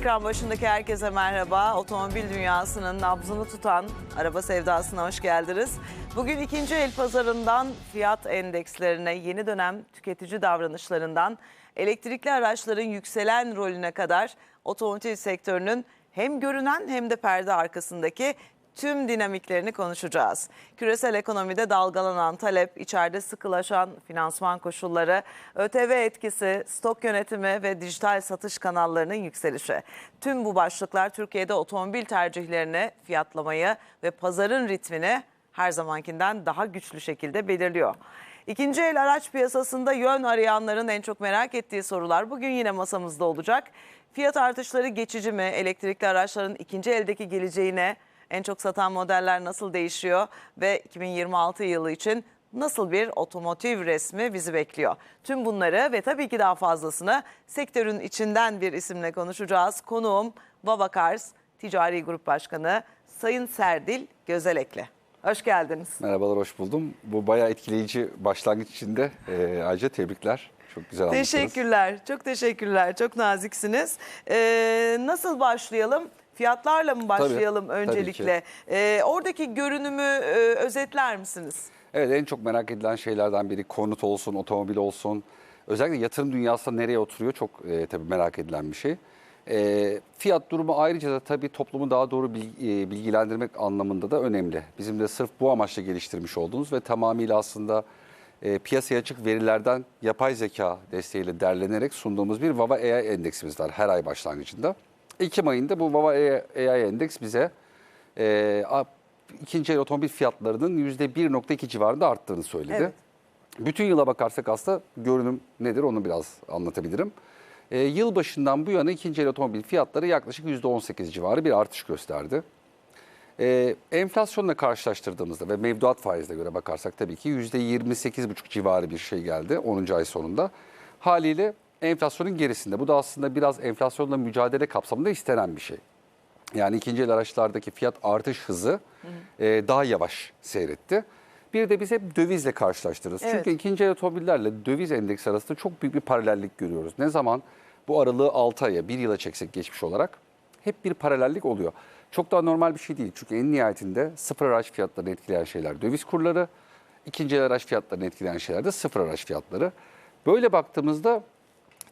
Ekran başındaki herkese merhaba. Otomobil dünyasının nabzını tutan araba sevdasına hoş geldiniz. Bugün ikinci el pazarından fiyat endekslerine, yeni dönem tüketici davranışlarından elektrikli araçların yükselen rolüne kadar otomotiv sektörünün hem görünen hem de perde arkasındaki tüm dinamiklerini konuşacağız. Küresel ekonomide dalgalanan talep, içeride sıkılaşan finansman koşulları, ÖTV etkisi, stok yönetimi ve dijital satış kanallarının yükselişi. Tüm bu başlıklar Türkiye'de otomobil tercihlerini, fiyatlamayı ve pazarın ritmini her zamankinden daha güçlü şekilde belirliyor. İkinci el araç piyasasında yön arayanların en çok merak ettiği sorular bugün yine masamızda olacak. Fiyat artışları geçici mi? Elektrikli araçların ikinci eldeki geleceğine en çok satan modeller nasıl değişiyor ve 2026 yılı için nasıl bir otomotiv resmi bizi bekliyor? Tüm bunları ve tabii ki daha fazlasını sektörün içinden bir isimle konuşacağız. Konuğum Baba Cars Ticari Grup Başkanı Sayın Serdil Gözelekli. Hoş geldiniz. Merhabalar, hoş buldum. Bu bayağı etkileyici başlangıç içinde. Ee, ayrıca tebrikler. Çok güzel anlattınız. Teşekkürler, çok teşekkürler. Çok naziksiniz. Ee, nasıl başlayalım? Fiyatlarla mı başlayalım tabii öncelikle? Ee, oradaki görünümü e, özetler misiniz? Evet, en çok merak edilen şeylerden biri konut olsun, otomobil olsun. Özellikle yatırım dünyasında nereye oturuyor çok e, tabii merak edilen bir şey. E, fiyat durumu ayrıca da tabii toplumu daha doğru e, bilgilendirmek anlamında da önemli. Bizim de sırf bu amaçla geliştirmiş olduğumuz ve tamamıyla aslında e, piyasaya açık verilerden yapay zeka desteğiyle derlenerek sunduğumuz bir VAVA AI endeksimiz var her ay başlangıcında. Ekim ayında bu VAVA AI endeks bize e, ikinci el otomobil fiyatlarının %1.2 civarında arttığını söyledi. Evet. Bütün yıla bakarsak aslında görünüm nedir onu biraz anlatabilirim. E, yıl başından bu yana ikinci el otomobil fiyatları yaklaşık %18 civarı bir artış gösterdi. E, enflasyonla karşılaştırdığımızda ve mevduat faizine göre bakarsak tabii ki %28,5 civarı bir şey geldi 10. ay sonunda. Haliyle enflasyonun gerisinde. Bu da aslında biraz enflasyonla mücadele kapsamında istenen bir şey. Yani ikinci el araçlardaki fiyat artış hızı e, daha yavaş seyretti. Bir de biz hep dövizle karşılaştırırız. Evet. Çünkü ikinci el otomobillerle döviz endeksi arasında çok büyük bir paralellik görüyoruz. Ne zaman bu aralığı 6 aya, 1 yıla çeksek geçmiş olarak hep bir paralellik oluyor. Çok daha normal bir şey değil. Çünkü en nihayetinde sıfır araç fiyatlarını etkileyen şeyler döviz kurları, ikinci el araç fiyatlarını etkileyen şeyler de sıfır araç fiyatları. Böyle baktığımızda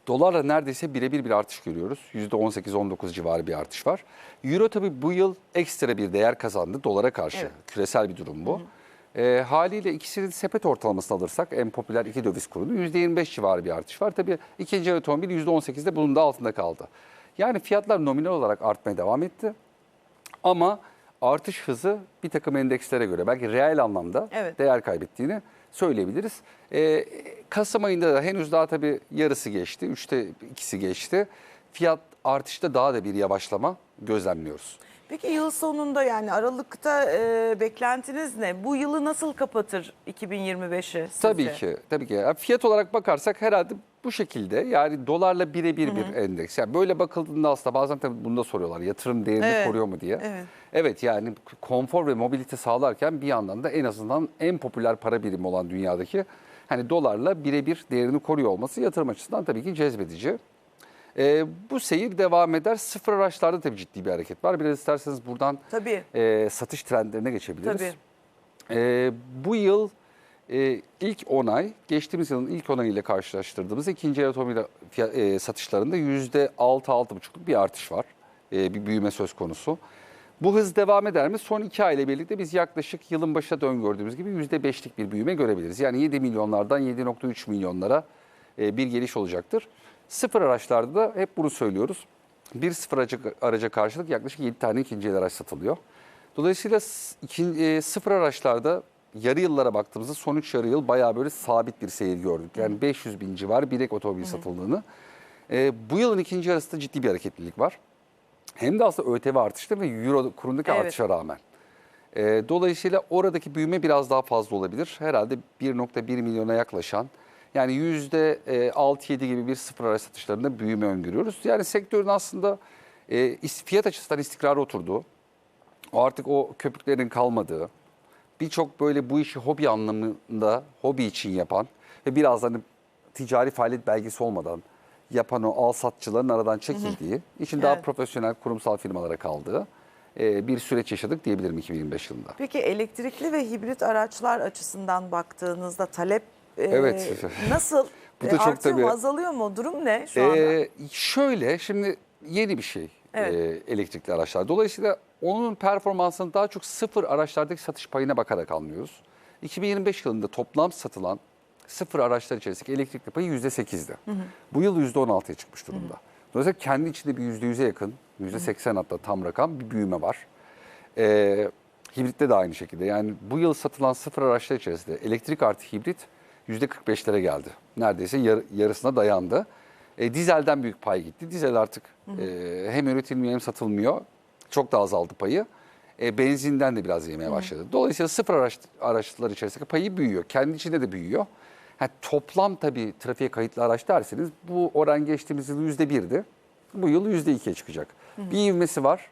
Dolarla neredeyse birebir bir artış görüyoruz. %18-19 civarı bir artış var. Euro tabii bu yıl ekstra bir değer kazandı dolara karşı. Evet. Küresel bir durum bu. Ee, haliyle ikisinin sepet ortalamasını alırsak en popüler iki döviz kurunu %25 civarı bir artış var. Tabii ikinci el otomobil %18'de bunun da altında kaldı. Yani fiyatlar nominal olarak artmaya devam etti. Ama artış hızı bir takım endekslere göre belki reel anlamda Evet. değer kaybettiğini söyleyebiliriz. Ee, Kasım ayında da henüz daha tabii yarısı geçti, üçte ikisi geçti. Fiyat artışta daha da bir yavaşlama gözlemliyoruz. Peki yıl sonunda yani Aralık'ta e, beklentiniz ne? Bu yılı nasıl kapatır 2025'i sizce? Tabii ki, tabii ki. Yani fiyat olarak bakarsak herhalde bu şekilde yani dolarla birebir bir endeks. Yani böyle bakıldığında aslında bazen tabii bunu da soruyorlar yatırım değerini Evet, koruyor mu diye. evet. Evet yani konfor ve mobilite sağlarken bir yandan da en azından en popüler para birimi olan dünyadaki hani dolarla birebir değerini koruyor olması yatırım açısından tabii ki cezbedici. Ee, bu seyir devam eder. Sıfır araçlarda tabii ciddi bir hareket var. Biraz isterseniz buradan Tabii. e, satış trendlerine geçebiliriz. Tabii. Ee, bu yıl e, ilk 10 ay, geçtiğimiz yılın ilk 10 ay ile karşılaştırdığımızda ikinci el otomobil e, satışlarında %6-6,5'luk bir artış var. E, bir büyüme söz konusu. Bu hız devam eder mi? Son 2 ay ile birlikte biz yaklaşık yılın başında da öngördüğümüz gibi %5'lik bir büyüme görebiliriz. Yani 7 milyonlardan 7.3 milyonlara e, bir geliş olacaktır. Sıfır araçlarda da hep bunu söylüyoruz. Bir sıfır araca, araca karşılık yaklaşık 7 tane ikinci el araç satılıyor. Dolayısıyla e, sıfır araçlarda yarı yıllara baktığımızda son 3 yarı yıl bayağı böyle sabit bir seyir gördük. Yani 500 bin civarı bir ek otomobil satıldığını. E, bu yılın ikinci yarısında ciddi bir hareketlilik var. Hem de aslında ÖTV artışları ve Euro kurundaki Evet. artışa rağmen. E, dolayısıyla oradaki büyüme biraz daha fazla olabilir. Herhalde 1.1 milyona yaklaşan yani %6-7 gibi bir sıfır araç satışlarında büyüme öngörüyoruz. Yani sektörün aslında e, fiyat açısından istikrarı oturduğu, o artık o köpüklerin kalmadığı, birçok böyle bu işi hobi anlamında hobi için yapan ve biraz hani ticari faaliyet belgesi olmadan yapan o al satçıların aradan çekildiği, için daha Evet. profesyonel kurumsal firmalara kaldığı e, bir süreç yaşadık diyebilirim 2025 yılında. Peki elektrikli ve hibrit araçlar açısından baktığınızda talep e, Evet. nasıl? Bu E, da çok artıyor mu, tabii- azalıyor mu? Durum ne şu anda? Ee, şöyle şimdi yeni bir şey Evet. e, elektrikli araçlar. Dolayısıyla onun performansını daha çok sıfır araçlardaki satış payına bakarak anlıyoruz. 2025 yılında toplam satılan sıfır araçlar içerisindeki elektrikli payı %8'di. Bu yıl %16'ya çıkmış durumda. Dolayısıyla kendi içinde bir %100'e yakın, %80 hatta tam rakam bir büyüme var. Ee, hibritte de aynı şekilde. Yani bu yıl satılan sıfır araçlar içerisinde elektrik artı hibrit %45'lere geldi. Neredeyse yar- yarısına dayandı. E, dizelden büyük pay gitti. Dizel artık e, hem üretilmiyor hem satılmıyor. Çok da azaldı payı. E, benzinden de biraz yemeye başladı. Dolayısıyla sıfır araç, araçlar içerisindeki payı büyüyor. Kendi içinde de büyüyor. Ha, toplam tabii trafiğe kayıtlı araç derseniz bu oran geçtiğimiz yıl yüzde birdi. Bu yıl yüzde ikiye çıkacak. Bir ivmesi var.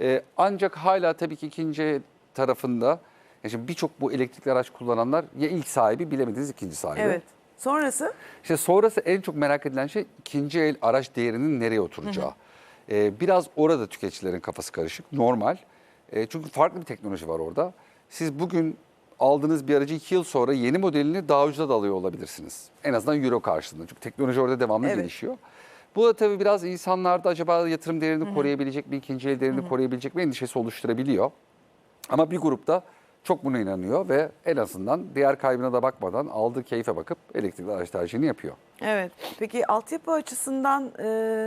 E, ancak hala tabii ki ikinci tarafında yani şimdi birçok bu elektrikli araç kullananlar ya ilk sahibi bilemediniz ikinci sahibi. Evet. Sonrası? İşte sonrası en çok merak edilen şey ikinci el araç değerinin nereye oturacağı. Ee, biraz orada tüketicilerin kafası karışık. Normal. Ee, çünkü farklı bir teknoloji var orada. Siz bugün aldığınız bir aracı iki yıl sonra yeni modelini daha ucuza da alıyor olabilirsiniz. En azından euro karşılığında. Çünkü teknoloji orada devamlı Evet. gelişiyor. Bu da tabii biraz insanlarda acaba yatırım değerini koruyabilecek mi, ikinci el değerini koruyabilecek mi endişesi oluşturabiliyor. Ama bir grupta çok buna inanıyor ve en azından diğer kaybına da bakmadan aldığı keyfe bakıp elektrikli araç tercihini yapıyor. Evet. Peki altyapı açısından e,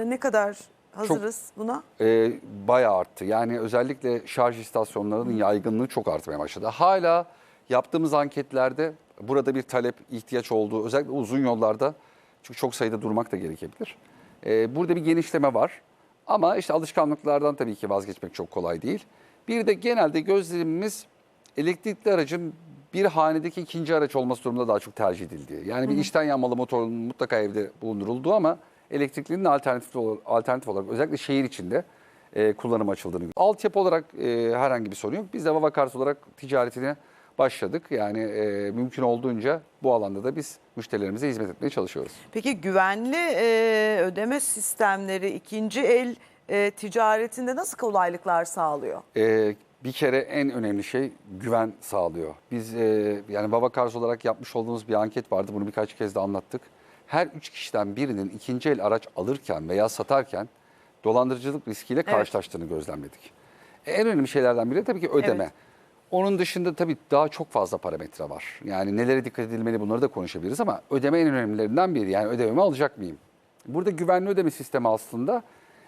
ne kadar hazırız buna? e, bayağı arttı. Yani özellikle şarj istasyonlarının yaygınlığı çok artmaya başladı. Hala yaptığımız anketlerde burada bir talep, ihtiyaç olduğu özellikle uzun yollarda çünkü çok sayıda durmak da gerekebilir. E, burada bir genişleme var. Ama işte alışkanlıklardan tabii ki vazgeçmek çok kolay değil. Bir de genelde gözlemimiz elektrikli aracın bir hanedeki ikinci araç olması durumunda daha çok tercih edildiği. Yani bir içten yanmalı motorun mutlaka evde bulundurulduğu ama elektriklinin alternatif, alternatif olarak özellikle şehir içinde e, kullanım açıldığını. Altyapı olarak e, herhangi bir sorun yok. Biz de Vavakars olarak ticaretine başladık. Yani e, mümkün olduğunca bu alanda da biz müşterilerimize hizmet etmeye çalışıyoruz. Peki güvenli e, ödeme sistemleri ikinci el e, ticaretinde nasıl kolaylıklar sağlıyor? Ee, bir kere en önemli şey güven sağlıyor. Biz e, yani Baba Cars olarak yapmış olduğumuz bir anket vardı. Bunu birkaç kez de anlattık. Her üç kişiden birinin ikinci el araç alırken veya satarken dolandırıcılık riskiyle karşılaştığını gözlemledik. E, En önemli şeylerden biri tabii ki ödeme. Evet. Onun dışında tabii daha çok fazla parametre var. Yani nelere dikkat edilmeli bunları da konuşabiliriz ama ödeme en önemlilerinden biri. Yani ödememi alacak mıyım? Burada güvenli ödeme sistemi aslında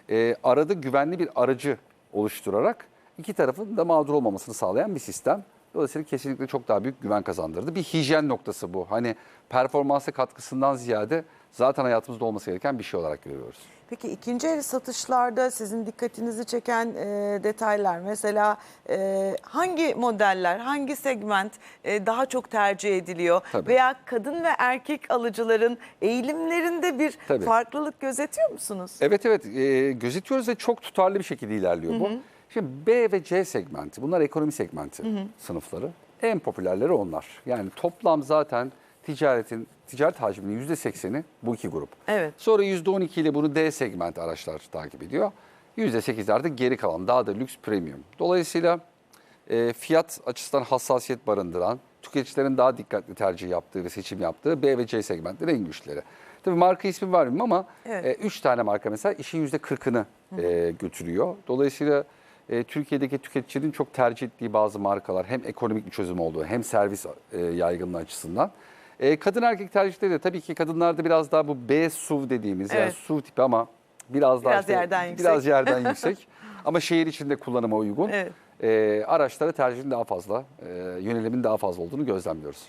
e, arada güvenli bir aracı oluşturarak iki tarafın da mağdur olmamasını sağlayan bir sistem. Dolayısıyla kesinlikle çok daha büyük güven kazandırdı. Bir hijyen noktası bu. Hani performansa katkısından ziyade zaten hayatımızda olması gereken bir şey olarak görüyoruz. Peki ikinci el satışlarda sizin dikkatinizi çeken e, detaylar mesela e, hangi modeller, hangi segment e, daha çok tercih ediliyor Tabii. veya kadın ve erkek alıcıların eğilimlerinde bir Tabii. farklılık gözetiyor musunuz? Evet evet e, gözetiyoruz ve çok tutarlı bir şekilde ilerliyor bu. Şimdi B ve C segmenti bunlar ekonomi segmenti sınıfları. En popülerleri onlar. Yani toplam zaten ticaretin ticaret hacminin %80'i bu iki grup. Evet. Sonra %12 ile bunu D segment araçlar takip ediyor. %8'lerde geri kalan daha da lüks premium. Dolayısıyla e, fiyat açısından hassasiyet barındıran, tüketicilerin daha dikkatli tercih yaptığı ve seçim yaptığı B ve C segmentleri en güçlüleri. Tabii marka ismi mı ama Evet. 3 tane marka mesela işin %40'ını e, götürüyor. Dolayısıyla e, Türkiye'deki tüketicinin çok tercih ettiği bazı markalar hem ekonomik bir çözüm olduğu hem servis e, yaygınlığı açısından. E, kadın erkek tercihleri de tabii ki kadınlarda biraz daha bu B SUV dediğimiz yani Evet. SUV tipi ama biraz daha Biraz işte yerden yüksek. biraz yerden yüksek ama şehir içinde kullanıma uygun. Evet. E, araçlara tercihin daha fazla, e, yönelimin daha fazla olduğunu gözlemliyoruz.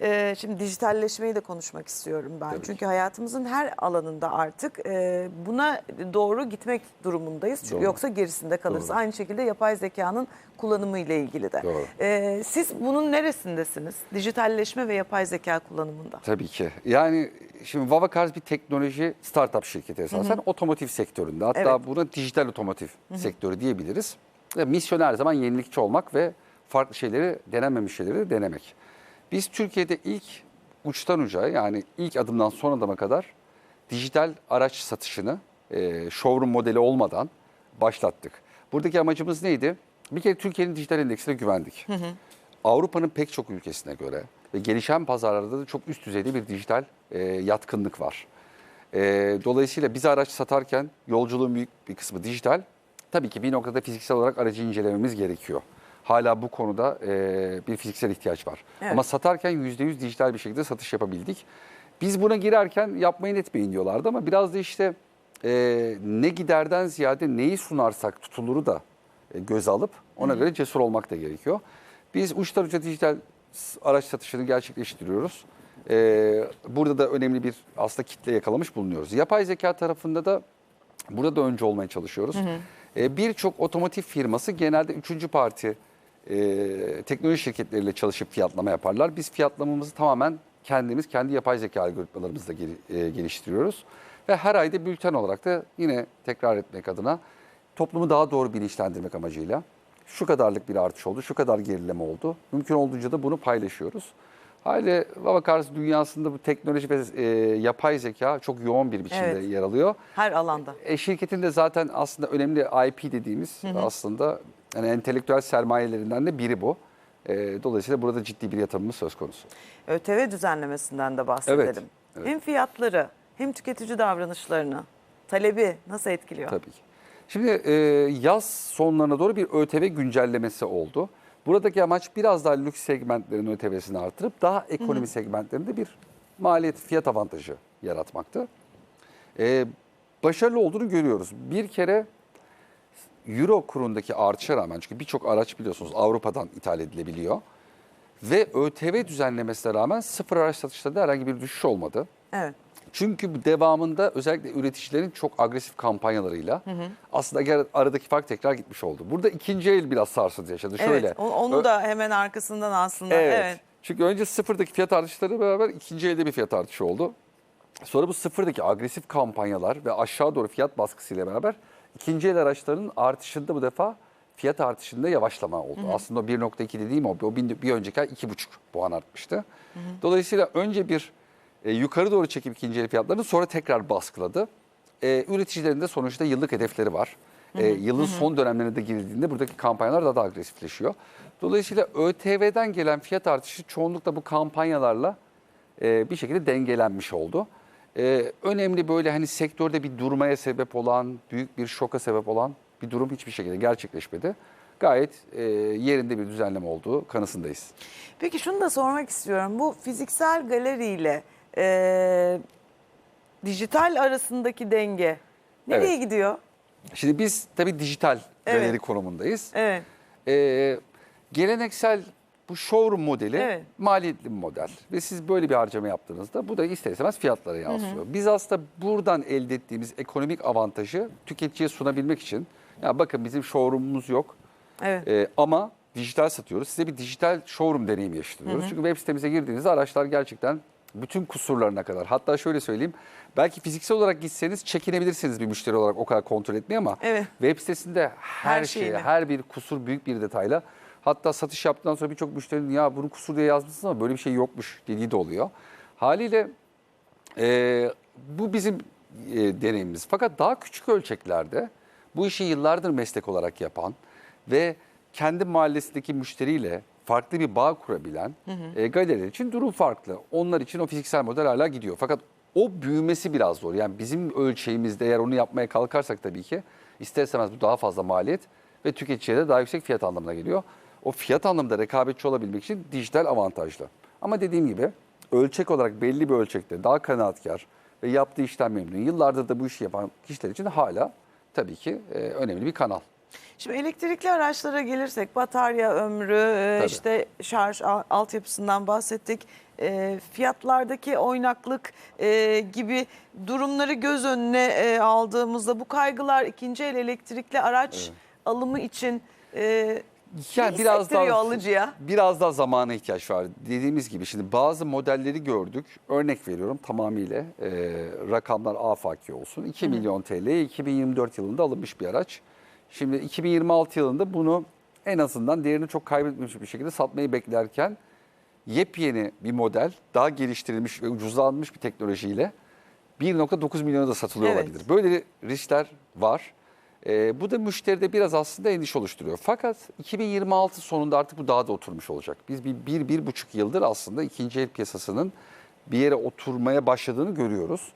Ee, şimdi dijitalleşmeyi de konuşmak istiyorum ben. Tabii Çünkü hayatımızın her alanında artık e, buna doğru gitmek durumundayız. Çünkü Doğru. yoksa gerisinde kalırız. Doğru. Aynı şekilde yapay zekanın kullanımı ile ilgili de. Doğru. Ee, siz bunun neresindesiniz? Dijitalleşme ve yapay zeka kullanımında. Tabii ki. Yani şimdi Vavakars bir teknoloji startup şirketi esasen otomotiv sektöründe. Hatta Evet. buna dijital otomotiv sektörü diyebiliriz. Ve misyon her zaman yenilikçi olmak ve farklı şeyleri, denenmemiş şeyleri de denemek. Biz Türkiye'de ilk uçtan uca yani ilk adımdan son adıma kadar dijital araç satışını e, showroom modeli olmadan başlattık. Buradaki amacımız neydi? Bir kere Türkiye'nin dijital endeksine güvendik. Avrupa'nın pek çok ülkesine göre ve gelişen pazarlarda da çok üst düzeyde bir dijital e, yatkınlık var. E, dolayısıyla biz araç satarken yolculuğun büyük bir kısmı dijital. Tabii ki bir noktada fiziksel olarak aracı incelememiz gerekiyor. Hala bu konuda e, bir fiziksel ihtiyaç var. Evet. Ama satarken %100 dijital bir şekilde satış yapabildik. Biz buna girerken yapmayın etmeyin diyorlardı ama biraz da işte e, ne giderden ziyade neyi sunarsak tutuluru da e, göze alıp ona göre cesur olmak da gerekiyor. Biz uçtan uca dijital araç satışını gerçekleştiriyoruz. E, burada da önemli bir aslında kitle yakalamış bulunuyoruz. Yapay zeka tarafında da burada da önce olmaya çalışıyoruz. E, Birçok otomotiv firması genelde üçüncü parti e, teknoloji şirketleriyle çalışıp fiyatlama yaparlar. Biz fiyatlamamızı tamamen kendimiz, kendi yapay zeka algoritmalarımızla geri- e, geliştiriyoruz. Ve her ayda bülten olarak da yine tekrar etmek adına toplumu daha doğru bilinçlendirmek amacıyla şu kadarlık bir artış oldu, şu kadar gerileme oldu. Mümkün olduğunca da bunu paylaşıyoruz. Hali Babakars dünyasında bu teknoloji ve e, yapay zeka çok yoğun bir biçimde Evet. yer alıyor. Her alanda. E, şirketin de zaten aslında önemli IP dediğimiz aslında yani entelektüel sermayelerinden de biri bu. E, dolayısıyla burada ciddi bir yatırımımız söz konusu. ÖTV düzenlemesinden de bahsedelim. Evet, evet. Hem fiyatları hem tüketici davranışlarını, talebi nasıl etkiliyor? Tabii ki. Şimdi e, yaz sonlarına doğru bir ÖTV güncellemesi oldu. Buradaki amaç biraz daha lüks segmentlerin ÖTV'sini artırıp daha ekonomi segmentlerinde bir maliyet fiyat avantajı yaratmaktı. E, başarılı olduğunu görüyoruz. Bir kere Euro kurundaki artışa rağmen çünkü birçok araç biliyorsunuz Avrupa'dan ithal edilebiliyor. Ve ÖTV düzenlemesine rağmen sıfır araç satışlarında herhangi bir düşüş olmadı. Evet. Çünkü bu devamında özellikle üreticilerin çok agresif kampanyalarıyla aslında gel- aradaki fark tekrar gitmiş oldu. Burada ikinci el biraz sarsıntı yaşadı. Şöyle, evet. o- Onu Ö- da hemen arkasından aslında. Evet. Evet. Çünkü önce sıfırdaki fiyat artışları beraber ikinci elde bir fiyat artışı oldu. Sonra bu sıfırdaki agresif kampanyalar ve aşağı doğru fiyat baskısıyla beraber ikinci el araçların artışında bu defa fiyat artışında yavaşlama oldu. Aslında o 1.2 dediğim o, bir, önceki ay 2.5 puan artmıştı. Dolayısıyla önce bir e, yukarı doğru çekip ikinci el fiyatlarını sonra tekrar baskıladı. E, üreticilerin de sonuçta yıllık hedefleri var. E, yılın son dönemlerine de girildiğinde buradaki kampanyalar daha da agresifleşiyor. Dolayısıyla ÖTV'den gelen fiyat artışı çoğunlukla bu kampanyalarla e, bir şekilde dengelenmiş oldu. E, önemli böyle hani sektörde bir durmaya sebep olan, büyük bir şoka sebep olan bir durum hiçbir şekilde gerçekleşmedi. Gayet e, yerinde bir düzenleme olduğu kanısındayız. Peki şunu da sormak istiyorum. Bu fiziksel galeriyle e, dijital arasındaki denge nereye Evet. gidiyor? Şimdi biz tabii dijital Evet. galeri konumundayız. Evet. Ee, geleneksel bu showroom modeli Evet. maliyetli bir model. Ve siz böyle bir harcama yaptığınızda bu da ister istemez fiyatlara yansıyor. Biz aslında buradan elde ettiğimiz ekonomik avantajı tüketiciye sunabilmek için ya bakın bizim showroom'umuz yok Evet. Ee, ama dijital satıyoruz. Size bir dijital showroom deneyimi yaşatıyoruz. Çünkü web sitemize girdiğinizde araçlar gerçekten bütün kusurlarına kadar. Hatta şöyle söyleyeyim. Belki fiziksel olarak gitseniz çekinebilirsiniz bir müşteri olarak o kadar kontrol etmeye ama Evet. web sitesinde her, Her şeye, şeyini. her bir kusur büyük bir detayla. Hatta satış yaptıktan sonra birçok müşterinin ya bunu kusur diye yazmışsınız ama böyle bir şey yokmuş dediği de oluyor. Haliyle ee, bu bizim e, deneyimimiz. Fakat daha küçük ölçeklerde bu işi yıllardır meslek olarak yapan ve kendi mahallesindeki müşteriyle farklı bir bağ kurabilen e, galeriler için durum farklı. Onlar için o fiziksel model hala gidiyor. Fakat o büyümesi biraz zor. Yani bizim ölçeğimizde eğer onu yapmaya kalkarsak tabii ki ister istemez bu daha fazla maliyet ve tüketiciye de daha yüksek fiyat anlamına geliyor. O fiyat anlamında rekabetçi olabilmek için dijital avantajlı. Ama dediğim gibi ölçek olarak belli bir ölçekte daha kanaatkar ve yaptığı işten memnun. Yıllardır da bu işi yapan kişiler için hala tabii ki e, önemli bir kanal. Şimdi elektrikli araçlara gelirsek batarya ömrü, e, Tabii. işte şarj al- altyapısından bahsettik. E, fiyatlardaki oynaklık e, gibi durumları göz önüne e, aldığımızda bu kaygılar ikinci el elektrikli araç alımı için e, Yani biraz daha alıcıya? biraz daha zamana ihtiyaç var. Dediğimiz gibi şimdi bazı modelleri gördük. Örnek veriyorum tamamıyla e, rakamlar afaki olsun. 2 milyon TL 2024 yılında alınmış bir araç. Şimdi 2026 yılında bunu en azından değerini çok kaybetmemiş bir şekilde satmayı beklerken yepyeni bir model, daha geliştirilmiş ve ucuzlanmış bir teknolojiyle 1.9 milyona da satılıyor Evet. olabilir. Böyle riskler var. Ee, bu da müşteride biraz aslında endişe oluşturuyor. Fakat 2026 sonunda artık bu daha da oturmuş olacak. Biz bir, bir, bir buçuk yıldır aslında ikinci el piyasasının bir yere oturmaya başladığını görüyoruz.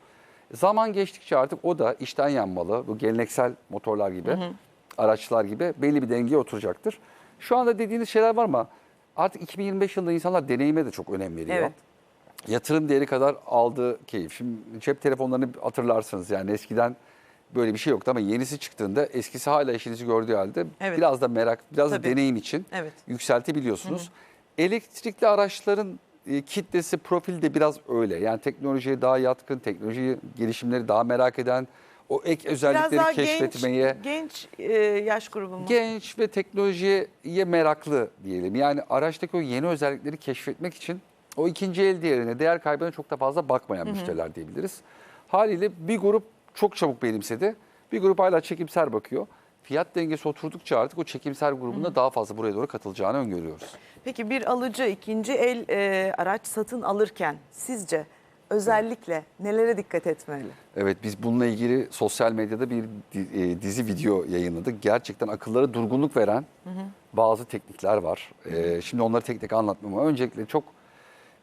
Zaman geçtikçe artık o da işten yanmalı, bu geleneksel motorlar gibi, araçlar gibi belli bir dengeye oturacaktır. Şu anda dediğiniz şeyler var ama artık 2025 yılında insanlar deneyime de çok önem veriyor Evet. yatırım değeri kadar aldığı keyif. Şimdi cep telefonlarını hatırlarsınız yani eskiden böyle bir şey yoktu ama yenisi çıktığında eskisi hala işinizi gördüğü halde Evet. biraz da merak, biraz Tabii. da deneyim için Evet. yükseltebiliyorsunuz. Elektrikli araçların e, kitlesi, profili de biraz öyle. Yani teknolojiye daha yatkın, teknoloji gelişimleri daha merak eden, o ek Biraz özellikleri daha keşfetmeye genç, genç e, yaş grubu mu? genç ve teknolojiye meraklı diyelim. Yani araçtaki o yeni özellikleri keşfetmek için o ikinci el değerine, değer kaybına çok da fazla bakmayan müşteriler diyebiliriz. Haliyle bir grup çok çabuk benimsedi. Bir grup hala çekimser bakıyor. Fiyat dengesi oturdukça artık o çekimser grubunda daha fazla buraya doğru katılacağını öngörüyoruz. Peki bir alıcı ikinci el e, araç satın alırken sizce özellikle nelere dikkat etmeli? Evet biz bununla ilgili sosyal medyada bir e, dizi video yayınladık. Gerçekten akıllara durgunluk veren bazı teknikler var. E, Şimdi onları tek tek anlatmam ama öncelikle çok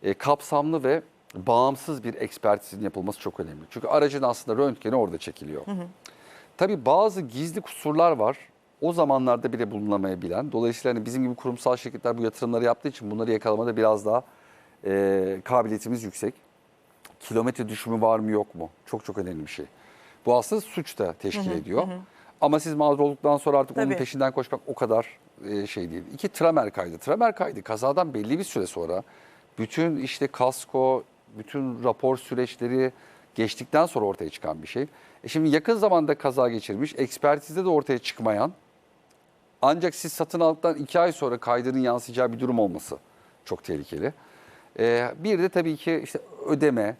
e, kapsamlı ve bağımsız bir ekspertizin yapılması çok önemli. Çünkü aracın aslında röntgeni orada çekiliyor. Tabii bazı gizli kusurlar var. O zamanlarda bile bulunamayabilen. Dolayısıyla hani bizim gibi kurumsal şirketler bu yatırımları yaptığı için bunları yakalamada biraz daha e, kabiliyetimiz yüksek kilometre düşümü var mı yok mu? Çok çok önemli bir şey. Bu aslında suç da teşkil ediyor. Ama siz mağdur olduktan sonra artık onun Tabii. peşinden koşmak o kadar e, şey değil. İki tramer kaydı. Tramer kaydı kazadan belli bir süre sonra bütün işte kasko, bütün rapor süreçleri geçtikten sonra ortaya çıkan bir şey. E şimdi yakın zamanda kaza geçirmiş, ekspertizde de ortaya çıkmayan ancak siz satın aldıktan iki ay sonra kaydının yansıyacağı bir durum olması çok tehlikeli. Ee, bir de tabii ki işte ödeme,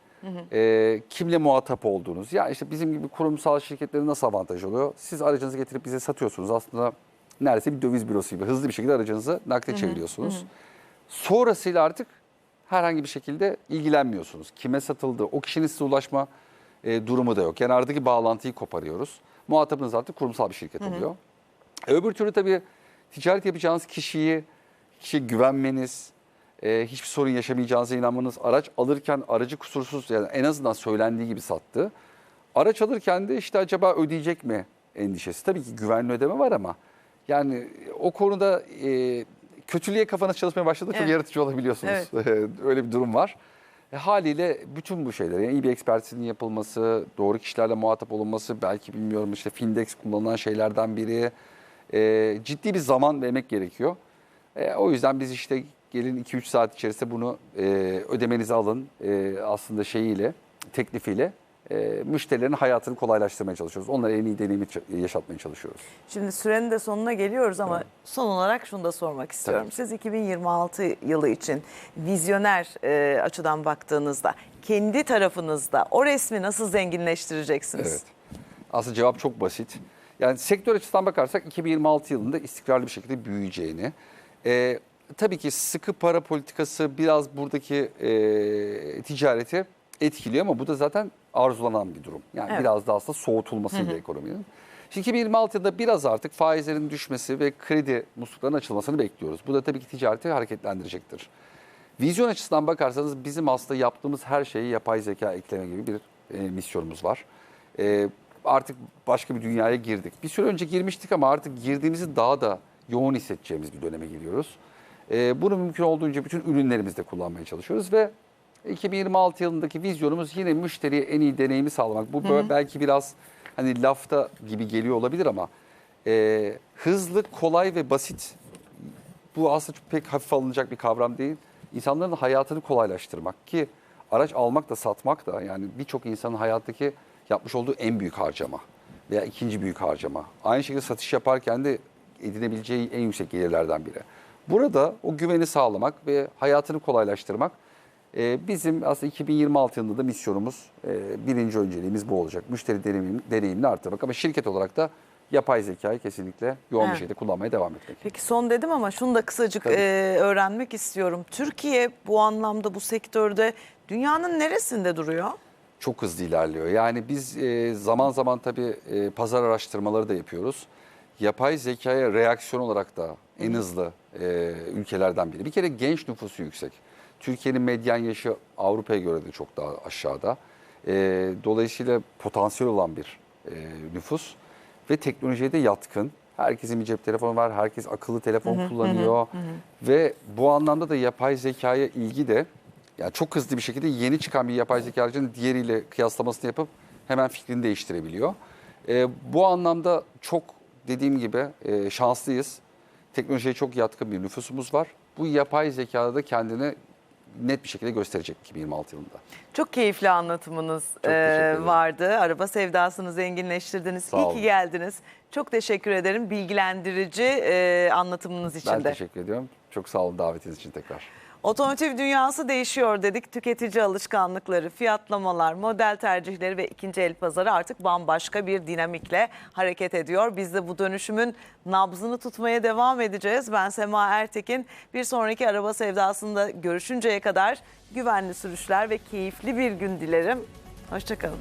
e, kimle muhatap olduğunuz. Ya işte bizim gibi kurumsal şirketlerin nasıl avantaj oluyor? Siz aracınızı getirip bize satıyorsunuz. Aslında neredeyse bir döviz bürosu gibi hızlı bir şekilde aracınızı nakde çeviriyorsunuz. Sonrasıyla artık herhangi bir şekilde ilgilenmiyorsunuz. Kime satıldı, o kişinin size ulaşma e, durumu da yok. Yani aradaki bağlantıyı koparıyoruz. Muhatabınız artık kurumsal bir şirket oluyor. Öbür türlü tabii ticaret yapacağınız kişiyi, kişiye güvenmeniz, e, hiçbir sorun yaşamayacağınıza inanmanız, araç alırken aracı kusursuz yani en azından söylendiği gibi sattı. Araç alırken de işte acaba ödeyecek mi endişesi. Tabii ki güvenli ödeme var ama yani o konuda e, kötülüğe kafanız çalışmaya başladı çok Evet. yaratıcı olabiliyorsunuz. Öyle bir durum var. E, haliyle bütün bu şeyler yani iyi bir ekspertizin yapılması, doğru kişilerle muhatap olunması, belki bilmiyorum işte Findex kullanılan şeylerden biri. E, ciddi bir zaman ve emek gerekiyor. E, o yüzden biz işte gelin 2-3 saat içerisinde bunu e, ödemenizi alın e, aslında şeyiyle, teklifiyle e, müşterilerin hayatını kolaylaştırmaya çalışıyoruz. Onlara en iyi deneyimi yaşatmaya çalışıyoruz. Şimdi sürenin de sonuna geliyoruz ama son olarak şunu da sormak istiyorum. Siz 2026 yılı için vizyoner e, açıdan baktığınızda kendi tarafınızda o resmi nasıl zenginleştireceksiniz? Evet. Aslında cevap çok basit. Yani sektör açısından bakarsak 2026 yılında istikrarlı bir şekilde büyüyeceğini. e, tabii ki sıkı para politikası biraz buradaki e, ticareti etkiliyor ama bu da zaten arzulanan bir durum. Yani Evet. biraz da aslında soğutulmasıyla ekonominin. Şimdi 2026 yılında biraz artık faizlerin düşmesi ve kredi musluklarının açılmasını bekliyoruz. Bu da tabii ki ticareti hareketlendirecektir. Vizyon açısından bakarsanız bizim aslında yaptığımız her şeyi yapay zeka ekleme gibi bir e, misyonumuz var. E, artık başka bir dünyaya girdik. Bir süre önce girmiştik ama artık girdiğimizi daha da yoğun hissedeceğimiz bir döneme giriyoruz. E, bunu mümkün olduğunca bütün ürünlerimizde kullanmaya çalışıyoruz ve 2026 yılındaki vizyonumuz yine müşteriye en iyi deneyimi sağlamak. Bu böyle belki biraz hani lafta gibi geliyor olabilir ama e, hızlı, kolay ve basit bu aslında pek hafif alınacak bir kavram değil. İnsanların hayatını kolaylaştırmak ki araç almak da satmak da yani birçok insanın hayattaki yapmış olduğu en büyük harcama veya ikinci büyük harcama. Aynı şekilde satış yaparken de edinebileceği en yüksek gelirlerden biri. Burada o güveni sağlamak ve hayatını kolaylaştırmak e, bizim aslında 2026 yılında da misyonumuz, e, birinci önceliğimiz bu olacak. Müşteri deneyimini, deneyimini arttırmak ama şirket olarak da yapay zekayı kesinlikle yoğun bir şekilde kullanmaya devam etmek. Peki son dedim ama şunu da kısacık Tabii. e, öğrenmek istiyorum. Türkiye bu anlamda bu sektörde dünyanın neresinde duruyor? çok hızlı ilerliyor. Yani biz e, zaman zaman tabii e, pazar araştırmaları da yapıyoruz. Yapay zekaya reaksiyon olarak da en hızlı e, ülkelerden biri. Bir kere genç nüfusu yüksek. Türkiye'nin medyan yaşı Avrupa'ya göre de çok daha aşağıda. E, dolayısıyla potansiyel olan bir e, nüfus ve teknolojiye de yatkın. Herkesin bir cep telefonu var, herkes akıllı telefon kullanıyor ve bu anlamda da yapay zekaya ilgi de yani çok hızlı bir şekilde yeni çıkan bir yapay zeka aracının diğeriyle kıyaslamasını yapıp hemen fikrini değiştirebiliyor. E, bu anlamda çok dediğim gibi e, şanslıyız. Teknolojiye çok yatkın bir nüfusumuz var. Bu yapay zekada da kendini net bir şekilde gösterecek 2026 yılında. Çok keyifli anlatımınız teşekkür e, vardı. Araba sevdasını zenginleştirdiniz. Sağ İyi olun. ki geldiniz. Çok teşekkür ederim bilgilendirici e, anlatımınız için Ben de. teşekkür ediyorum. Çok sağ olun davetiniz için tekrar. Otomotiv dünyası değişiyor dedik. Tüketici alışkanlıkları, fiyatlamalar, model tercihleri ve ikinci el pazarı artık bambaşka bir dinamikle hareket ediyor. Biz de bu dönüşümün nabzını tutmaya devam edeceğiz. Ben Sema Ertekin. Bir sonraki araba sevdasında görüşünceye kadar güvenli sürüşler ve keyifli bir gün dilerim. Hoşçakalın.